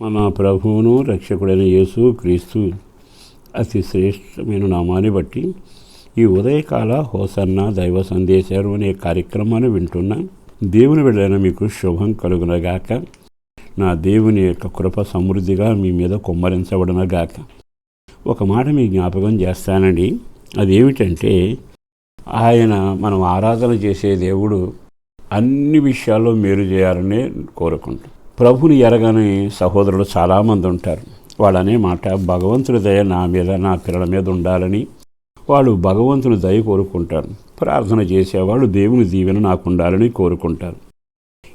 మన ప్రభువును రక్షకుడైన యేసు క్రీస్తు అతి శ్రేష్టమైన నామాన్ని బట్టి ఈ ఉదయకాల హోసన్న దైవ సందేశాలు అనే కార్యక్రమాన్ని వింటున్నా దేవుని వెళ్ళైన మీకు శుభం కలుగునగాక. నా దేవుని యొక్క కృప సమృద్ధిగా మీ మీద కుమ్మరించబడినగాక. ఒక మాట మీ జ్ఞాపకం చేస్తానండి. అదేమిటంటే ఆయన మనం ఆరాధన చేసే దేవుడు అన్ని విషయాల్లో మేలు చేయాలని కోరుకుంటాం ప్రభుని ఎరగని సహోదరులు చాలామంది ఉంటారు. వాళ్ళనే మాట భగవంతుని దయ నా మీద నా పిల్లల మీద ఉండాలని వాళ్ళు భగవంతుని దయ కోరుకుంటారు. ప్రార్థన చేసేవాళ్ళు దేవుని దీవెన నాకు ఉండాలని కోరుకుంటారు.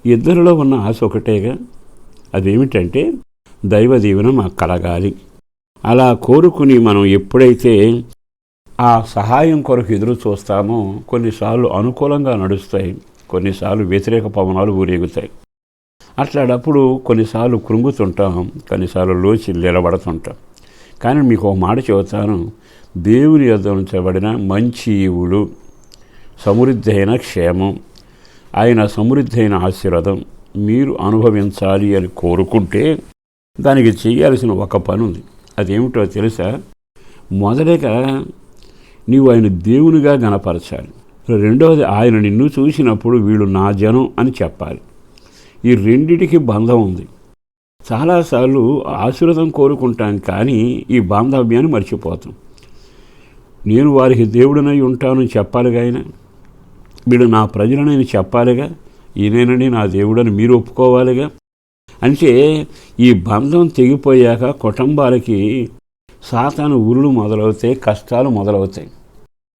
ఇద్దరిలో ఉన్న ఆశ ఒకటేగా అదేమిటంటే దైవ దీవెన మాకు కలగాలి. అలా కోరుకుని మనం ఎప్పుడైతే ఆ సహాయం కొరకు ఎదురు చూస్తామో కొన్నిసార్లు అనుకూలంగా నడుస్తాయి. కొన్నిసార్లు వ్యతిరేక పవనాలు ఊరేగుతాయి. అట్లాడప్పుడు కొన్నిసార్లు కృంగుతుంటాం కొన్నిసార్లు లోచి నిలబడుతుంటాం. కానీ మీకు ఒక మాట చెబుతాను. దేవుని యొద్ద ఉంచబడిన మంచి ఈవులు సమృద్ధి అయిన క్షేమం ఆయన సమృద్ధి అయిన ఆశీర్వాదం మీరు అనుభవించాలి అని కోరుకుంటే దానికి చేయాల్సిన ఒక పని ఉంది అదేమిటో తెలుసా? మొదటగా నీవు ఆయన దేవునిగా గనపరచాలి రెండవది ఆయన నిన్ను చూసినప్పుడు వీళ్ళు నా జనం అని చెప్పాలి. ఈ రెండిటికి బంధం ఉంది. చాలాసార్లు ఆశీర్వదం కోరుకుంటాం కానీ ఈ బాంధవ్యాన్ని మర్చిపోతాం. నేను వారికి దేవుడినై ఉంటానని చెప్పాలిగా ఆయన వీడు నా ప్రజలనని చెప్పాలిగా. ఈయనేనండి నా దేవుడని మీరు ఒప్పుకోవాలిగా. అంటే ఈ బంధం తెగిపోయాక కుటుంబాలకి సాతాను ఉరులు మొదలవుతాయి కష్టాలు మొదలవుతాయి.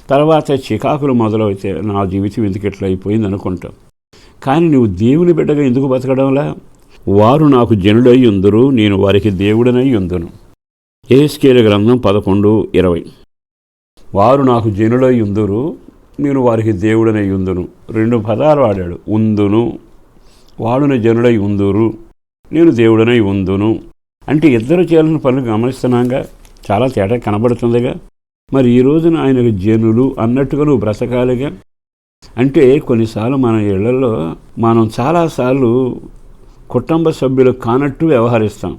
తర్వాత చికాకులు మొదలవుతాయి. నా జీవితం ఎందుకు ఇట్లా అయిపోయింది అనుకుంటాం. కానీ నువ్వు దేవుని బిడ్డగా ఎందుకు బతకడంలా? వారు నాకు జనుడై ఉందరు నేను వారికి దేవుడనై ఉందును. ఏస్కేల గ్రంథం పదకొండు ఇరవై. వారు నాకు జనుడై ఉందురు నేను వారికి దేవుడనై ఉందును. రెండు పదాలు వాడాడు ఉందును. వాడున జనుడై ఉందురు నేను దేవుడనై ఉందును. అంటే ఇద్దరు చేయాలని పనులు గమనిస్తున్నాగా? చాలా తేడా కనబడుతుందిగా. మరి ఈ రోజున ఆయనకు జనులు అన్నట్టుగా నువ్వు బ్రతకాలిగా? అంటే కొన్నిసార్లు మన ఇళ్ళలో మనం చాలాసార్లు కుటుంబ సభ్యులు కానట్టు వ్యవహరిస్తాం.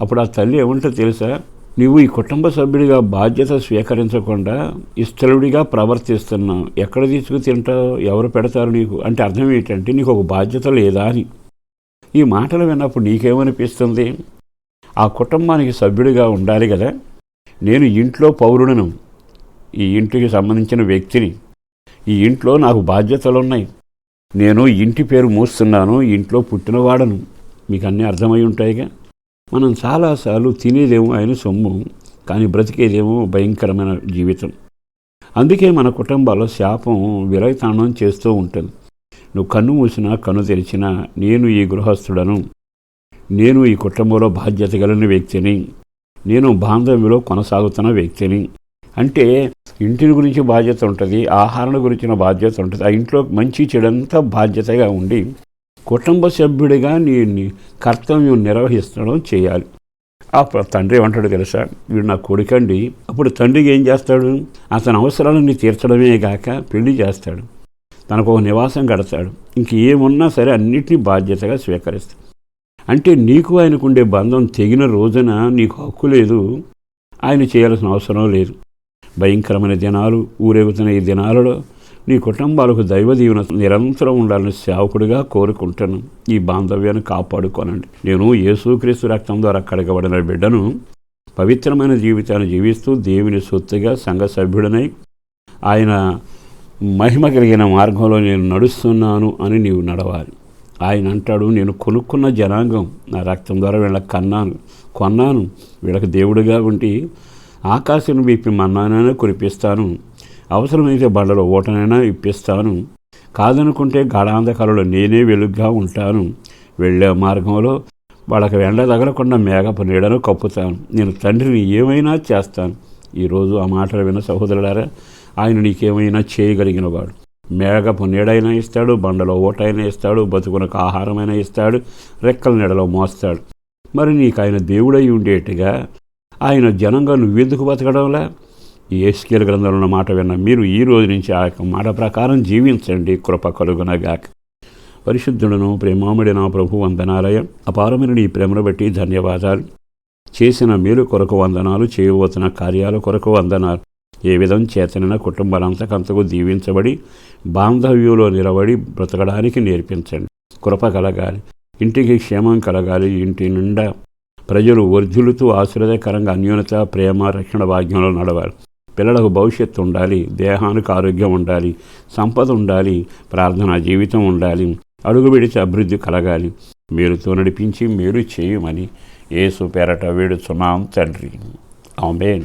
అప్పుడు ఆ తల్లి ఏమంటో తెలుసా? నువ్వు ఈ కుటుంబ సభ్యుడిగా బాధ్యత స్వీకరించకుండా ఇష్టలుడిగా ప్రవర్తిస్తున్నావు ఎక్కడ తీసుకు తింటావు ఎవరు పెడతారు నీకు? అంటే అర్థం ఏంటంటే నీకు ఒక బాధ్యత లేదా అని. ఈ మాటలు విన్నప్పుడు నీకేమనిపిస్తుంది? ఆ కుటుంబానికి సభ్యుడిగా ఉండాలి కదా. నేను ఇంట్లో పౌరుడను. ఈ ఇంటికి సంబంధించిన వ్యక్తిని. ఈ ఇంట్లో నాకు బాధ్యతలు ఉన్నాయి నేను ఇంటి పేరు మూస్తున్నాను ఇంట్లో పుట్టినవాడను. మీకు అన్నీ అర్థమై ఉంటాయిగా? మనం చాలాసార్లు తినేదేమో ఆయన సొమ్ము కానీ బ్రతికేదేమో భయంకరమైన జీవితం. అందుకే మన కుటుంబాల్లో శాపం విరయతాండం చేస్తూ ఉంటుంది. నువ్వు కన్ను మూసినా కన్ను తెరిచినా నేను ఈ గృహస్థుడను. నేను ఈ కుటుంబంలో బాధ్యత కలిగిన వ్యక్తిని. నేను బాంధవ్యంలో కొనసాగుతున్న వ్యక్తిని. అంటే ఇంటిని గురించి బాధ్యత ఉంటుంది ఆహారం గురించిన బాధ్యత ఉంటుంది. ఆ ఇంట్లో మంచి చెడంతా బాధ్యతగా ఉండి కుటుంబ సభ్యుడిగా నీ కర్తవ్యం నిర్వహిస్తడం చేయాలి. అప్పుడు తండ్రి ఏమంటాడు తెలుసా? వీడు నా కొడుకండి అప్పుడు తండ్రికి ఏం చేస్తాడు? అతని అవసరాలన్నీ తీర్చడమే కాక పెళ్ళి చేస్తాడు. తనకు ఒక నివాసం కడతాడు. ఇంక ఏమున్నా సరే అన్నిటినీ బాధ్యతగా స్వీకరిస్తాడు. అంటే నీకు ఆయనకుండే బంధం తెగిన రోజున నీకు హక్కు లేదు. ఆయన చేయాల్సిన అవసరం లేదు. భయంకరమైన దినాలు ఊరేగుతున్న ఈ దినాలలో నీ కుటుంబాలకు దైవ దీవెన నిరంతరం ఉండాలని సేవకుడిగా కోరుకుంటాను ఈ బాంధవ్యాన్ని కాపాడుకోనండి. నేను యేసుక్రీస్తు రక్తం ద్వారా కడగబడిన బిడ్డను పవిత్రమైన జీవితాన్ని జీవిస్తూ దేవుని సొత్తుగా సంఘ సభ్యుడనై ఆయన మహిమ కలిగిన మార్గంలో నేను నడుస్తున్నాను అని నీవు నడవాలి. ఆయన అంటాడు నేను కొనుక్కున్న జనాంగం నా రక్తం ద్వారా వీళ్ళకి కన్నాను. కొన్నాను. వీళ్ళకి దేవుడిగా ఉండి ఆకాశం విప్పి మన్నానైనా కురిపిస్తాను. అవసరమైతే బండలో ఓటనైనా ఇప్పిస్తాను. కాదనుకుంటే గాఢాంధకాలలో నేనే వెలుగ్గా ఉంటాను. వెళ్ళే మార్గంలో వాళ్ళకి వెండ తగలకుండా మేఘపు నీడను కప్పుతాను. నేను తండ్రిని ఏమైనా చేస్తాను. ఈరోజు ఆ మాటలు విన్న సహోదరులారా ఆయన నీకేమైనా చేయగలిగిన వాడు మేఘపు నీడైనా ఇస్తాడు బండలో ఓటైనా ఇస్తాడు బతుకునకు ఆహారమైనా ఇస్తాడు రెక్కల నీడలో మోస్తాడు. మరి నీకు ఆయన దేవుడై ఉండేట్టుగా ఆయన జనంగా నువ్వెందుకు బతకడంలా? ఏస్కేల్ గ్రంథంలో ఉన్న మాట విన్న మీరు ఈ రోజు నుంచి ఆ యొక్క మాట ప్రకారం జీవించండి. కృప కలుగునగాక. పరిశుద్ధుడను ప్రేమాముడి నా ప్రభు వందనాలయం. అపారమైన నీ ప్రేమను బట్టి ధన్యవాదాలు. చేసిన మేలు కొరకు వందనాలు చేయబోతున్న కార్యాల కొరకు వందనాలు. ఏ విధం చేతనైన కుటుంబాలంతకంతకు దీవించబడి బాంధవ్యంలో నిలబడి బ్రతకడానికి నేర్పించండి. కృప కలగాలి. ఇంటికి క్షేమం కలగాలి. ఇంటి నిండా ప్రజలు వర్ధులుతూ ఆశ్రదకరంగా అన్యూనత ప్రేమ రక్షణ భాగ్యంలో నడవాలి. పిల్లలకు భవిష్యత్తు ఉండాలి దేహానికి ఆరోగ్యం ఉండాలి సంపద ఉండాలి ప్రార్థనా జీవితం ఉండాలి అడుగు విడిచి అభివృద్ధి కలగాలి. మీరుతో నడిపించి మీరు చేయమని ఏసు పేరట వేడుచున్నాం తండ్రి. ఆమెన్.